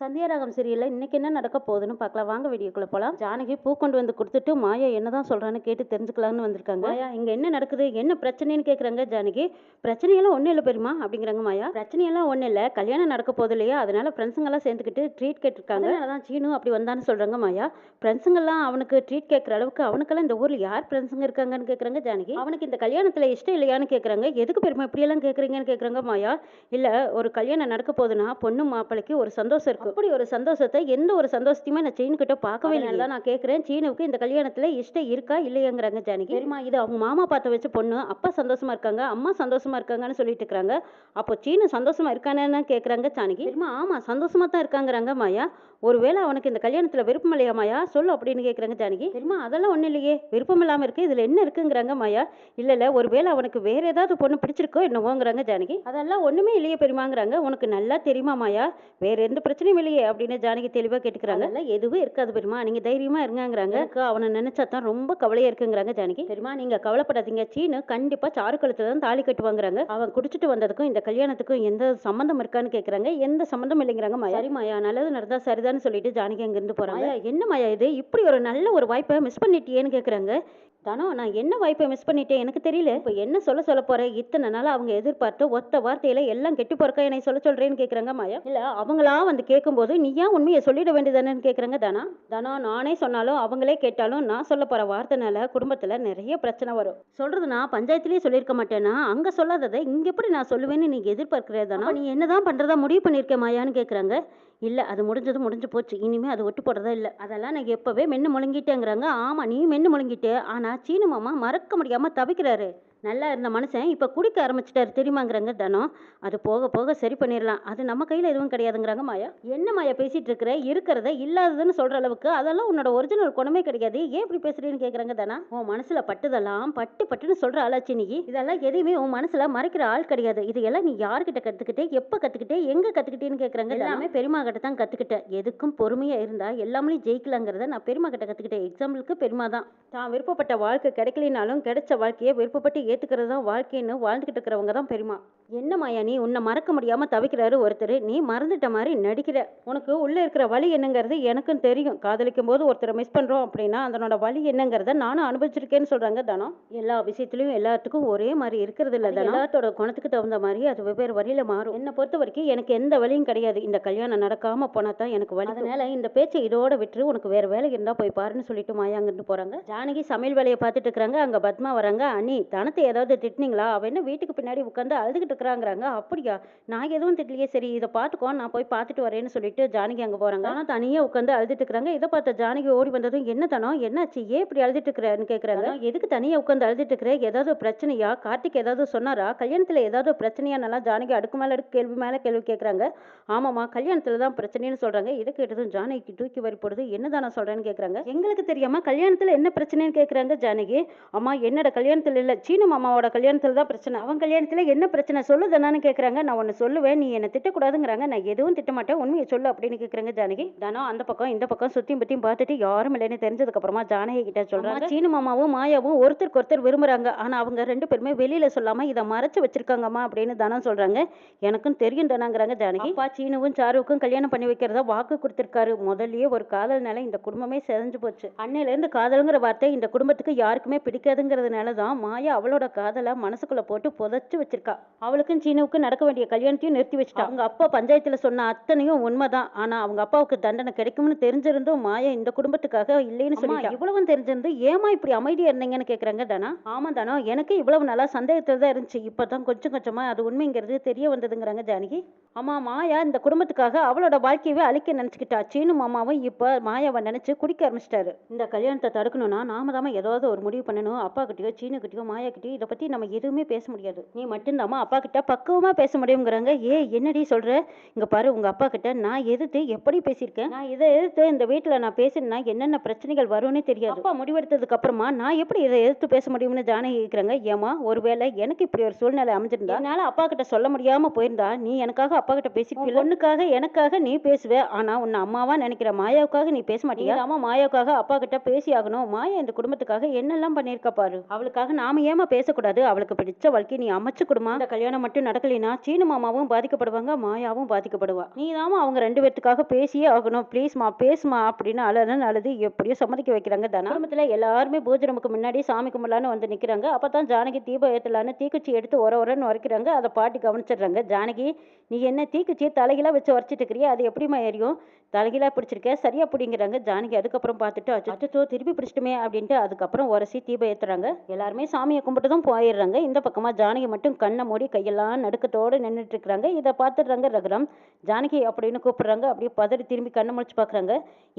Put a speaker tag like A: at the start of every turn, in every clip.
A: சந்தியாராகம் சீரியலில் இன்னைக்கு என்ன நடக்க போகுதுன்னு பார்க்கலாம். வாங்க வீடியோக்குள்ள போகலாம் ஜானகி பூ கொண்டு வந்து கொடுத்துட்டு மாயா என்னதான் சொல்றான்னு கேட்டு தெரிஞ்சுக்கலாம்னு வந்திருக்காங்க. மாயா இங்க என்ன நடக்குது? என்ன பிரச்சனைன்னு கேட்குறாங்க ஜானகி. பிரச்சனையெல்லாம் ஒன்றும் இல்லை பெரியமா அப்படிங்கிறாங்க மாயா. பிரச்சனையெல்லாம் ஒன்றும் இல்லை. கல்யாணம் நடக்க போகுது இல்லையா? அதனால ஃப்ரெண்ட்ஸுங்கெல்லாம் சேர்ந்துக்கிட்டு ட்ரீட் கேட்டிருக்காங்க. அதனால தான் சீனு அப்படி வந்தான்னு சொல்றாங்க மாயா. ஃப்ரெண்ட்ஸுங்கெல்லாம் அவனுக்கு ட்ரீட் கேட்குற அளவுக்கு அவனுக்கெல்லாம் இந்த ஊரில் யார் ஃப்ரெண்ட்ஸுங்க இருக்காங்கன்னு கேட்குறாங்க ஜானகி. அவனுக்கு இந்த கல்யாணத்தில் இஷ்டம் இல்லையான்னு கேட்குறாங்க எதுக்கு பெருமை இப்படியெல்லாம் கேட்குறீங்கன்னு கேட்குறாங்க மாயா. இல்லை ஒரு கல்யாணம் நடக்க போகுதுன்னா பொண்ணு மாப்பிளைக்கு ஒரு சந்தோஷம் இருக்கு. அப்படி ஒரு சந்தோஷத்தை எந்த ஒரு சந்தோஷத்தையுமே நான் சீனு கிட்ட பார்க்கவே இல்லை தான் நான் கேட்குறேன் சீனுவுக்கு இந்த கல்யாணத்தில் இஷ்டம் இருக்கா இல்லையாங்கிறாங்க ஜானகி. தெரியுமா? இது அவங்க மாமா பார்த்த வச்ச பொண்ணு. அப்பா சந்தோஷமா இருக்காங்க அம்மா சந்தோஷமா இருக்காங்கன்னு சொல்லிட்டு இருக்காங்க அப்போ சீனு சந்தோஷமா இருக்கானேன்னு கேட்குறாங்க ஜானகி. தெரியுமா? ஆமா சந்தோஷமா தான் இருக்காங்கிறாங்க மாயா. ஒருவேளை அவனுக்கு இந்த கல்யாணத்துல விருப்பம் இல்லையா மாயா? சொல்லு அப்படின்னு கேட்குறாங்க ஜானகி. தெரியுமா? அதெல்லாம் ஒன்றும் இல்லையே. விருப்பம் இல்லாமல் இருக்கு. இதுல என்ன இருக்குங்கிறாங்க மாயா? இல்ல இல்ல ஒருவேளை அவனுக்கு வேற ஏதாவது பொண்ணு பிடிச்சிருக்கோ என்னவோங்கிறாங்க ஜானகி. அதெல்லாம் ஒண்ணுமே இல்லையே பெரியமாங்கிறாங்க உனக்கு நல்லா தெரியுமா மாயா? வேற எந்த பிரச்சனையும் இல்லையே அப்படின்னு ஜானகி தெளிவா கேட்டுக்கிறாங்க. எதுவும் இருக்காது பெரியமா நீங்க தைரியமா இருங்கங்கிறாங்க. எனக்கு அவனை நினைச்சா தான் ரொம்ப கவலையா இருக்குங்கிறாங்க ஜானகி. பெரியமா நீங்க கவலைப்படாதீங்க. சீனு கண்டிப்பா சாரு கழுத்துல தான் தாலி கட்டுவாங்கிறாங்க. அவன் குடிச்சிட்டு வந்ததுக்கும் இந்த கல்யாணத்துக்கும் எந்த சம்மந்தம் இருக்கான்னு கேக்குறாங்க. எந்த சம்மந்தம் இல்லைங்கிறாங்க மாயா. சரி மாயா நல்லது நடந்தா சரிதான்னு சொல்லிட்டு ஜானகி அங்கிருந்து போறாங்க. மாயா, என்ன மாயா இது? இப்படி ஒரு நல்ல ஒரு வாய்ப்பை மிஸ் பண்ணிட்டியேன்னு கேக்குறாங்க. தானோ நான் என்ன வாய்ப்பை மிஸ் பண்ணிட்டேன்? எனக்கு தெரியல. இப்போ என்ன சொல்ல சொல்ல போறேன் இத்தனை நாள் அவங்க எதிர்பார்த்து ஒத்த வார்த்தையில எல்லாம் கெட்டு போறக்கா என்னை சொல்ல சொல்றேன்னு கேக்குறாங்க மாயா. இல்ல அவங்களா வந்து கேட்கும்போது நீ ஏன் உண்மையை சொல்லிட வேண்டியதானேன்னு கேக்குறாங்க தானா. தானா நானே சொன்னாலும் அவங்களே கேட்டாலும் நான் சொல்ல போற வார்த்தைனால குடும்பத்துல நிறைய பிரச்சனை வரும். சொல்றது நான் பஞ்சாயத்துலயே சொல்லியிருக்க மாட்டேன்னா அங்க சொல்லாததை இங்க எப்படி நான் சொல்லுவேன்னு நீங்க எதிர்பார்க்கிறதானா நீ என்னதான் பண்றதா முடிவு பண்ணிருக்க மாயான்னு கேக்குறாங்க. இல்லை அது முடிஞ்சது முடிஞ்சு போச்சு. இனிமேல் அது ஒட்டு போடுறதா இல்லை. அதெல்லாம் நான் எப்போவே மென்னு முழுங்கிட்டேங்கிறாங்க. ஆமா நீ மென்று முழுங்கிட்டே. ஆனால் சீனு மாமா மறக்க முடியாமல் தவிக்கிறாரு. நல்லா இருந்த மனுஷன் இப்போ குடிக்க ஆரம்பிச்சிட்டாரு. தெரியுமாங்கிறாங்க தனம் அது போக போக சரி பண்ணிடலாம் அது நம்ம கையில் எதுவும் கிடையாதுங்கிறாங்க மாயா. என்ன மாயா பேசிகிட்டு இருக்கிற? இருக்கிறத இல்லாததுன்னு சொல்கிற அளவுக்கு அதெல்லாம் உன்னோட ஒரிஜினல் குணமே கிடையாது. ஏன் இப்படி பேசுகிறீன்னு கேட்குறாங்க தானா உன் மனசில் பட்டுதெல்லாம் பட்டு பட்டுன்னு சொல்கிற ஆளாச்சு நீ. இதெல்லாம் எதையுமே உன் மனசில் மறைக்கிற ஆள் கிடையாது. இதையெல்லாம் நீ யார்கிட்ட கற்றுக்கிட்டே எப்போ கற்றுக்கிட்டே எங்கே கற்றுக்கிட்டேன்னு கேட்குறாங்க எல்லாமே பெருமா கிட்ட தான் கற்றுக்கிட்டேன் எதுக்கும் பொறுமையாக இருந்தால் எல்லாமே ஜெயிக்கலாங்கிறத நான் பெருமா கிட்ட கற்றுக்கிட்டேன் எக்ஸாம்பிளுக்கு பெருமா தான். தான் விருப்பப்பட்ட வாழ்க்கை கிடைக்கலினாலும் கிடைச்ச வாழ்க்கையை விருப்பப்பட்டு ஏற்றுக்கிறது தான் வாழ்க்கைன்னு வாழ்ந்துகிட்டு இருக்கிறவங்க தான் பெரியமா என்ன மாயா நீ உன்னை மறக்க முடியாம தவிக்கிறாரு ஒருத்தர்? நீ மறந்துட்ட மாதிரி நடிக்கிற. உனக்கு உள்ள இருக்கிற வழி என்னங்கிறது எனக்கும் தெரியும். காதலிக்கும் போது ஒருத்தரை மிஸ் பண்றோம் அப்படின்னா அதனோட வழி என்னங்கிறத நானும் அனுபவிச்சிருக்கேன்னு சொல்றாங்க தானம் எல்லா விஷயத்துலயும் எல்லாத்துக்கும் ஒரே மாதிரி இருக்கிறது இல்ல தானம் எல்லாத்தோட குணத்துக்கு தகுந்த மாதிரி அது வெவ்வேறு வழியில மாறும். என்னை பொறுத்த வரைக்கும் எனக்கு எந்த வழியும் கிடையாது. இந்த கல்யாணம் நடக்காம போனா தான் எனக்கு வழி அதனால இந்த பேச்சை இதோட விட்டு உனக்கு வேற வேலை இருந்தா போய் பாருன்னு சொல்லிட்டு மாயாங்கிட்டு போறாங்க. ஜானகி சமையல் வேலையை பார்த்துட்டு இருக்கிறாங்க. அங்க பத்மா வராங்க. அண்ணி தனத்தை ஏதாவது திட்டினீங்களா? அவ என்ன வீட்டுக்கு பின்னாடி உட்காந்து அழுதுகிட்டு இருக்கிறாங்கிறாங்க அப்படியா? நான் எதுவும் திட்டலையே சரி இதை பார்த்துக்கோ நான் போய் பார்த்துட்டு வரேன்னு சொல்லிட்டு ஜானகி அங்க போறாங்க. ஆனா தனியே உட்காந்து அழுதுட்டு இருக்கிறாங்க இதை பார்த்த ஜானகி ஓடி வந்ததும் என்ன தானோ? என்னாச்சு? ஏன் இப்படி அழுதுட்டு இருக்கிறன்னு கேக்குறாங்க. "தானோ, எதுக்கு தனியா உட்காந்து அழுதுட்டு இருக்கிற? ஏதாவது பிரச்சனையா? கார்த்திக் ஏதாவது சொன்னாரா? கல்யாணத்துல ஏதாவது பிரச்சனையா நல்லா ஜானகி அடுக்கு மேல அடுக்கு கேள்வி மேல கேள்வி கேக்குறாங்க. ஆமாமா கல்யாணத்துல தான் பிரச்சனைன்னு சொல்றாங்க. இதை கேட்டதும் ஜானகிக்கு தூக்கி வரி போடுது. என்னதான் நான் சொல்றேன்னு கேக்குறாங்க. எங்களுக்கு தெரியாம கல்யாணத்துல என்ன பிரச்சனைன்னு கேக்குறாங்க ஜானகி? அம்மா என்னோட கல்யாணத்துல இல்ல. சீனு மாமாவோட கல்யாணத்துல தான் பிரச்சனை. அவன் கல்யாணத்துல என்ன பிரச்சனை சொல்லுதானு கேக்குறாங்க. நான் ஒன்னு சொல்லுவேன். நீ என்ன திட்டக்கூடாதுங்கிறாங்க. நான் எதுவும் திட்ட மாட்டேன் உண்மையை சொல்லு அப்படின்னு கேக்குறாங்க ஜானகி. தானோ அந்த பக்கம் இந்த பக்கம் சுத்தியும் பத்தியும் பார்த்துட்டு யாரும் இல்லைன்னு தெரிஞ்சதுக்கு அப்புறமா ஜானகி கிட்ட சொல்றாங்க. சீனு மாமாவும் மாயாவும் ஒருத்தருக்கு ஒருத்தர் விரும்புறாங்க. ஆனா அவங்க ரெண்டு பேருமே வெளியில சொல்லாம இதை மறைச்சு வச்சிருக்காங்கம்மா அப்படின்னு தானோ சொல்றாங்க. எனக்கும் தெரியும் தானாங்கிறாங்க ஜானகி. அப்பா சீனுவும் சாருவுக்கும் கல்யாணம் பண்ணி வைக்கிறதா வாக்கு கொடுத்திருக்காரு. முதல்லயே ஒரு காதல்னால இந்த குடும்பமே செதஞ்சு போச்சு. அன்னையில இருந்து காதல்ங்கிற வார்த்தை இந்த குடும்பத்துக்கு யாருக்குமே பிடிக்காதுங்கிறதுனால தான் மாயா அவளோட காதலை மனசுக்குள்ள போட்டு புதைச்சு வச்சிருக்கா. அவளுக்கும் சீனுவுக்கும் நடக்க வேண்டிய கல்யாணத்தையும் நிறுத்தி வச்சிட்டா. அவங்க அப்பா பஞ்சாயத்துல சொன்ன அத்தனையும் உண்மைதான். ஆனா அவங்க அப்பாவுக்கு தண்டனை கிடைக்கும்னு தெரிஞ்சிருந்தும் மாயா இந்த குடும்பத்துக்காக இல்லைன்னு சொல்லிட்டா. இவ்வளவும் தெரிஞ்சிருந்து ஏமா இப்படி அமைதியா இருந்தீங்கன்னு கேக்குறாங்க தானா? ஆமா தானோ. எனக்கு இவ்வளவு நாளா சந்தேகத்துல தான் இருந்துச்சு. இப்பதான் கொஞ்சம் கொஞ்சமா அது உண்மைங்கிறது தெரிய வந்ததுங்கிறாங்க ஜானகி. ஆமா மாயா இந்த குடும்பத்துக்காக அவளோட வாழ்க்கையவே அழிக்க நினைச்சுக்கிட்டா. சீனு மாமாவும் இப்ப மாயாவை நினைச்சு குடிக்க ஆரம்பிச்சிட்டாரு. இந்த கல்யாணத்தை தடுக்கணும்னா நாம தாம ஏதாவது ஒரு முடிவு பண்ணணும். அப்பா கிட்டயோ சீனு கிட்டயோ மாயா கிட்டயோ இதை பத்தி நம்ம எதுவுமே பேச முடியாது. நீ மட்டும்தாம்மா அப்பா கிட்ட பக்குவமா பேச முடியுங்கிறாங்க ஏ என்னடி சொல்ற? இங்க பாரு உங்க அப்பா கிட்ட நான் எதிர்த்து எப்படி பேசியிருக்கேன்? நான் இதை எதிர்த்து இந்த வீட்டுல நான் பேசினா என்னென்ன பிரச்சனைகள் வரும்னு தெரியாது. அப்பா முடிவெடுத்ததுக்கு அப்புறமா நான் எப்படி இதை எதிர்த்து பேச முடியும்னு ஜானகி கேக்குறாங்க ஏமா ஒருவேளை எனக்கு இப்படி ஒரு சூழ்நிலை அமைஞ்சிருந்தா? என்னால அப்பா கிட்ட சொல்ல முடியாம போயிருந்தா நீ எனக்காக அப்பா கிட்ட பேசிட்டு பொண்ணுக்காக எனக்காக நீ பேசுவ. ஆனா உன்னை அம்மாவா நினைக்கிற மாயாவுக்காக நீ பேச மாட்டியா? அம்மா மாயாவுக்காக அப்பா கிட்ட பேசி ஆகணும். மாயா இந்த குடும்பத்துக்காக என்னெல்லாம் பண்ணியிருக்கா பாரு? அவளுக்காக நாம ஏமா பேச பேசக்கூடாது? அவளுக்கு பிடிச்ச வாழ்க்கை நீ அமைச்சு கொடுமா? இந்த கல்யாணம் மட்டும் நடக்கலைன்னா சீனு மாமாவும் பாதிக்கப்படுவாங்க மாயாவும் பாதிக்கப்படுவா. நீ அவங்க ரெண்டு பேர்த்துக்காக பேசியே ஆகணும். ப்ளீஸ்மா பேசுமா அப்படின்னு அழன்னு அழுது எப்படியோ சம்மதிக்க வைக்கிறாங்க தனா. குடும்பத்தில் எல்லாருமே பூஜை ரூமுக்கு முன்னாடி சாமி கும்பலான்னு வந்து நிற்கிறாங்க அப்போ தான் ஜானகி தீபம் ஏற்றலான்னு தீக்குச்சி எடுத்து உர உரன்னு உரைக்கிறாங்க. அதை பாட்டி கவனிச்சிடுறாங்க. ஜானகி நீ என்ன தீக்குச்சியை தலைகளாக வச்சு உரைச்சிட்டு இருக்கிறியா? அது எப்படிமா எரியும்? தலைகளாக பிடிச்சிருக்க? சரியா பிடிங்கிறாங்க. ஜானகி அதுக்கப்புறம் பார்த்துட்டு அச்சோ திருப்பி பிடிச்சிட்டுமே அப்படின்ட்டு அதுக்கப்புறம் உரசி தீபம் ஏற்றுறாங்க எல்லாருமே சாமியை கும்பிட்டு தான் போயிடுறாங்க. இந்த பக்கமாக ஜானகி மட்டும் கண்ணை மூடி கையெல்லாம் நடுக்கத்தோடு நின்றுட்டு இருக்கிறாங்க இதை பார்த்துடுறாங்க ரகுராம். ஜானகி அப்படின்னு கூப்பிடுறாங்க. அப்படியே பதறி திரும்பி கண்ணை முடிச்சு பார்க்குறாங்க.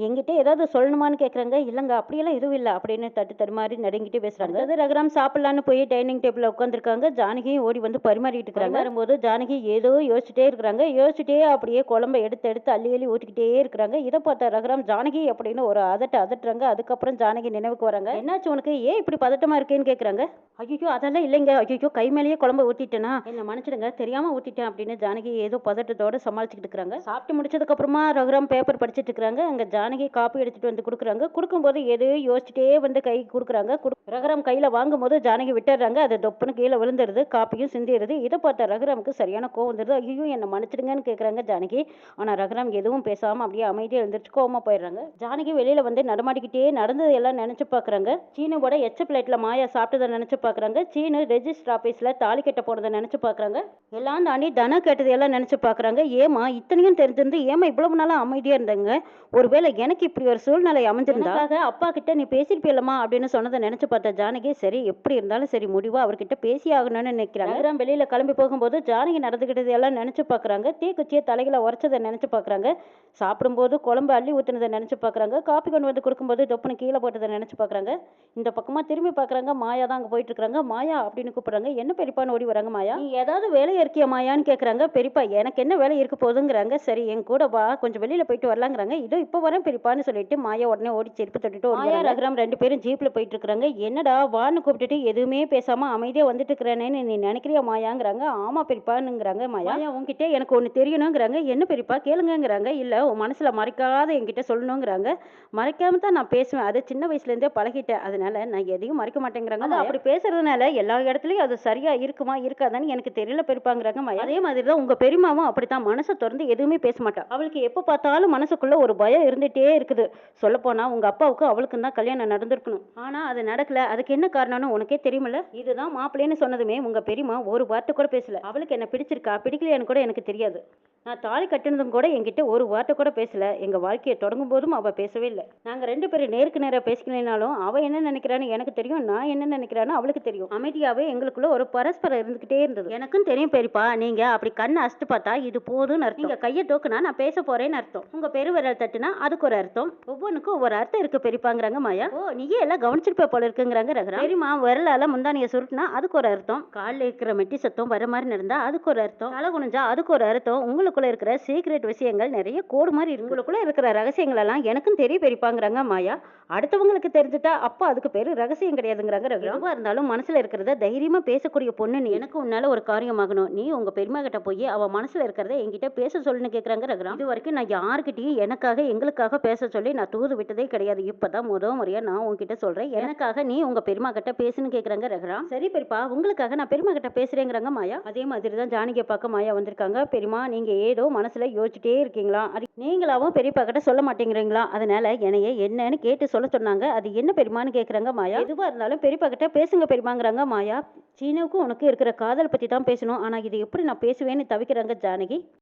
A: எங்கிட்ட ஏதாவது சொல்லணுமான்னு கேட்குறாங்க இல்லைங்க அப்படியெல்லாம் எதுவும் இல்லை அப்படின்னு தட்டு தடுமாறி நடுங்கிட்டு பேசுறாங்க. அது ரகுராம் சாப்பிடலான்னு போய் டைனிங் டேபிளில் உட்காந்துருக்காங்க ஜானகியும் ஓடி வந்து பரிமாறிட்டு இருக்கிறாங்க வரும்போது ஜானகி ஏதோ யோசிச்சுட்டே இருக்கிறாங்க. யோசிச்சுட்டே அப்படியே குழம்ப எடுத்து எடுத்து அள்ளி அள்ளி ஊற்றிக்கிட்டே இருக்கிறாங்க. இதை பார்த்த ரகுராம் ஜானகி அப்படின்னு ஒரு அதட்ட அதட்டுறாங்க. அதுக்கப்புறம் ஜானகி நினைவுக்கு வராங்க. என்னாச்சு உனக்கு? ஏன் இப்படி பதட்டமா இருக்கேன்னு கேட்குறாங்க ஐயோ அதெல்லாம் இல்லைங்க. ஐயோ கை மேலேயே குழம்பு ஊற்றிட்டேனா என்ன மன்னிச்சிடுங்க. தெரியாம ஊற்றிட்டேன் அப்படின்னு ஜானகி ஏதோ பதட்டத்தோட சமாளிச்சுக்கிட்டு இருக்கிறாங்க. சாப்பிட்டு முடிச்சதுக்கு அப்புறமா ரகுராம் பேப்பர் படிச்சிட்டு இருக்கிறாங்க. அங்க ஜானகி காப்பி எடுத்துட்டு வந்து கொடுக்குறாங்க. கொடுக்கும்போது எதையோ யோசிச்சுட்டே வந்து கை கொடுக்குறாங்க. குடு- ரகுராம் கையில வாங்கும்போது ஜானகி விட்டுறாங்க அது தொப்புன்னு கீழே விழுந்துருது காப்பியும் சிந்திடுது. இதை பார்த்த ரகுராமுக்கு சரியான கோவம் வந்துடுது. ஐயோ என்ன மன்னிச்சிடுங்கன்னு கேட்குறாங்க ஜானகி. ஆனா ரகுராம் எதுவும் பேசாம அப்படியே அமைதியா எழுந்திரிச்சு கோவமா போயிடுறாங்க. ஜானகி வெளியில வந்து நடமாடிக்கிட்டே நடந்தது எல்லாம் நினைச்சு பார்க்கறாங்க சீனுவோட எச்ச பிளேட்ல மாயா சாப்பிட்டதை நினைச்சு பார்க்குறாங்க சீனு ரெஜிஸ்டர் ஆபீஸ்ல தாலி கட்ட போனதை நினைச்சு பார்க்கறாங்க எல்லாம் தாண்டி தன கேட்டது எல்லாம் நினைச்சு பார்க்கறாங்க ஏமா இத்தனையும் தெரிஞ்சிருந்து ஏமா இவ்வளவு நாளா அமைதியா இருந்தாங்க? ஒருவேளை எனக்கு இப்படி ஒரு சூழ்நிலை அமைஞ்சிருந்தா? அப்பா கிட்ட நீ பேசிருப்பியலமா அப்படின்னு சொன்னதை நினைச்சு பார்த்த ஜானகி சரி எப்படி இருந்தாலும் சரி முடிவா அவர்கிட்ட பேசி ஆகணும்னு நினைக்கிறாங்க. ரகுராம் வெளியில கிளம்பி போகும்போது ஜானகி நடந்துக்கிட்டது எல்லாம் நினைச்சு பார்க்கறாங்க தீக்குச்சியை தலைகளை உரைச்சதை நினைச்சு பார்க்கறாங்க சாப்பிடும்போது குழம்பு அள்ளி ஊத்துனதை நினைச்சு பார்க்கறாங்க காப்பி கொண்டு வந்து கொடுக்கும்போது தொப்புன்னு கீழே போட்டதை நினைச்சு பார்க்கறாங்க இந்த பக்கமா திரும்பி பார்க்கறாங்க மாயா தான் அங்க போயிட்டு இருக்காங்க. மாயா அப்படின்னு கூப்பிடுறாங்க. என்ன பெரியப்பான்னு ஓடி வராங்க மாயா? நீ ஏதாவது வேலை இருக்கியா மாயான்னு கேக்குறாங்க. பெரியப்பா எனக்கு என்ன வேலை இருக்க போகுதுங்கிறாங்க. சரி என் கூட வா கொஞ்சம் வெளியில போயிட்டு வரலாங்கிறாங்க. இதோ இப்போ வரேன் பெரியப்பான்னு சொல்லிட்டு மாயா உடனே ஓடி செருப்பு தொட்டுட்டு மாயா ரகுராம் ரெண்டு பேரும் ஜீப்ல போயிட்டு இருக்காங்க என்னடா வான்னு கூப்பிட்டுட்டு எதுவுமே பேசாம அமைதியா வந்துட்டு இருக்கிறேனேன்னு நீ நினைக்கிறியா மாயாங்கிறாங்க. ஆமா பெரியப்பான்னுங்கிறாங்க மாயா. உன்கிட்ட எனக்கு ஒண்ணு தெரியணுங்கிறாங்க. என்ன பெரியப்பா கேளுங்கங்கிறாங்க. இல்ல உன் மனசுல மறைக்காத என்கிட்ட சொல்லணுங்கிறாங்க. மறைக்காம தான் நான் பேசுவேன். அது சின்ன வயசுல இருந்தே பழகிட்டேன். அதனால நான் எதையும் மறைக்க மாட்டேங்கிறாங்க அப்படி பேசுறதுனால எல்லா இடத்துலயும் அது சரியா இருக்குமா இருக்காதான்னு எனக்கு எனக்கு தெரியல பெருப்பாங்கிறாங்க அதே மாதிரி தான் உங்க பெரியமாவும் அப்படித்தான். மனசை திறந்து எதுவுமே பேச மாட்டா. அவளுக்கு எப்ப பார்த்தாலும் மனசுக்குள்ள ஒரு பயம் இருந்துட்டே இருக்குது. சொல்ல போனா உங்க அப்பாவுக்கு அவளுக்கு தான் கல்யாணம் நடந்திருக்கணும். ஆனா அது நடக்கல. அதுக்கு என்ன காரணம்னு உனக்கே தெரியுமில்ல? இதுதான் மாப்பிள்ளைன்னு சொன்னதுமே உங்க பெரியம்மா ஒரு வார்த்தை கூட பேசல. அவளுக்கு என்ன பிடிச்சிருக்கா? பிடிக்கலையான்னு கூட எனக்கு தெரியாது. நான் தாலி கட்டினதும் கூட என்கிட்ட ஒரு வார்த்தை கூட பேசல. எங்க வாழ்க்கையை தொடங்கும் போதும் அவ பேசவே இல்லை. நாங்க ரெண்டு பேரும் நேருக்கு நேராக பேசிக்கலைனாலும் அவ என்ன நினைக்கிறான்னு எனக்கு தெரியும் நான் என்ன நினைக்கிறான்னு அவளுக்கு தெரியும். அமைதியாவே எங்களுக்குள்ள ஒரு பரஸ்பரம் இருந்துகிட்டே இருந்தது. எனக்கும் தெரியும் பெரியப்பா. நீங்க அப்படி கண்ணை அசிட்டு பார்த்தா இது போதும்னு அர்த்தம். நீங்க கையை தூக்குனா நான் பேச போறேன்னு அர்த்தம். உங்க பெருவிரல் தட்டுனா அதுக்கு ஒரு அர்த்தம். ஒவ்வொன்றுக்கும் ஒவ்வொரு அர்த்தம் இருக்கு பெரியப்பாங்கிறாங்க மாயா. ஓ நீயே எல்லாம் கவனிச்சிருப்ப போல இருக்குங்கிறாங்க ரகுரா பெரியமா விரலால முந்தானிய சுருட்டினா அதுக்கு ஒரு அர்த்தம். காலில் இருக்கிற மெட்டி சத்தம் வர மாதிரி நடந்தா அதுக்கு ஒரு அர்த்தம். தலை குனிஞ்சா அதுக்கு ஒரு அர்த்தம். உங்களுக்குள்ள இருக்கிற சீக்ரெட் விஷயங்கள் நிறைய கோடு மாதிரி இருக்கு. உங்களுக்குள்ள இருக்கிற ரகசியங்கள் எல்லாம் எனக்கும் தெரிய பெரியப்பாங்கிறாங்க மாயா. அடுத்தவங்களுக்கு தெரிஞ்சுட்டா அப்போ அதுக்கு பேரு ரகசியம் கிடையாதுங்கிறாங்க ரகுரா இருந்தாலும் மனசுல இருக்கிறத தைரியமா பேசக்கூடிய பொண்ணு நீ. எனக்கு உன்னால ஒரு காரியமாகணும். நீ உங்க பெரியமா கிட்ட போய் அவ மனசுல இருக்கிறத என்கிட்ட பேச சொல்லுன்னு கேக்குறாங்க ரகுரா இது வரைக்கும் நான் யாருக்கிட்டையும் எனக்காக எங்களுக்காக பேச சொல்லி நான் தூது விட்டதே கிடையாது. இப்பதான் முத முறையா நான் உன்கிட்ட சொல்றேன். எனக்காக நீ உங்க பெரியமா கிட்ட பேசுன்னு கேக்குறாங்க ரகுரா சரி பெரியப்பா உங்களுக்காக நான் பெரியமா கிட்ட பேசுறேங்கிறாங்க மாயா. அதே மாதிரி தான் ஜானகியை பார்க்க மாயா வந்திருக்காங்க. பெரியமா நீங்க ஏதோ மனசுல யோசிச்சுட்டே இருக்கீங்களா? அது நீங்களாவும் பெரியப்பா கிட்ட சொல்ல மாட்டேங்கிறீங்களா? அதனால என்னைய என்னன்னு கேட்டு சொல்ல சொன்னாங்க. அது என்ன பெரியமான்னு கேக்குறாங்க மாயா? எதுவா இருந்தாலும் பெரியப்பா கிட்ட பேசுங்க பெரியமாங்கிறாங்க மாயா. சீனுவுக்கும் உனக்கு இருக்கிற காதல் பத்தி தான் பேசணும். ஆனா இதை எப்படி நான் பேசுவேன்னு தவிக்கிறாங்க ஜானகி?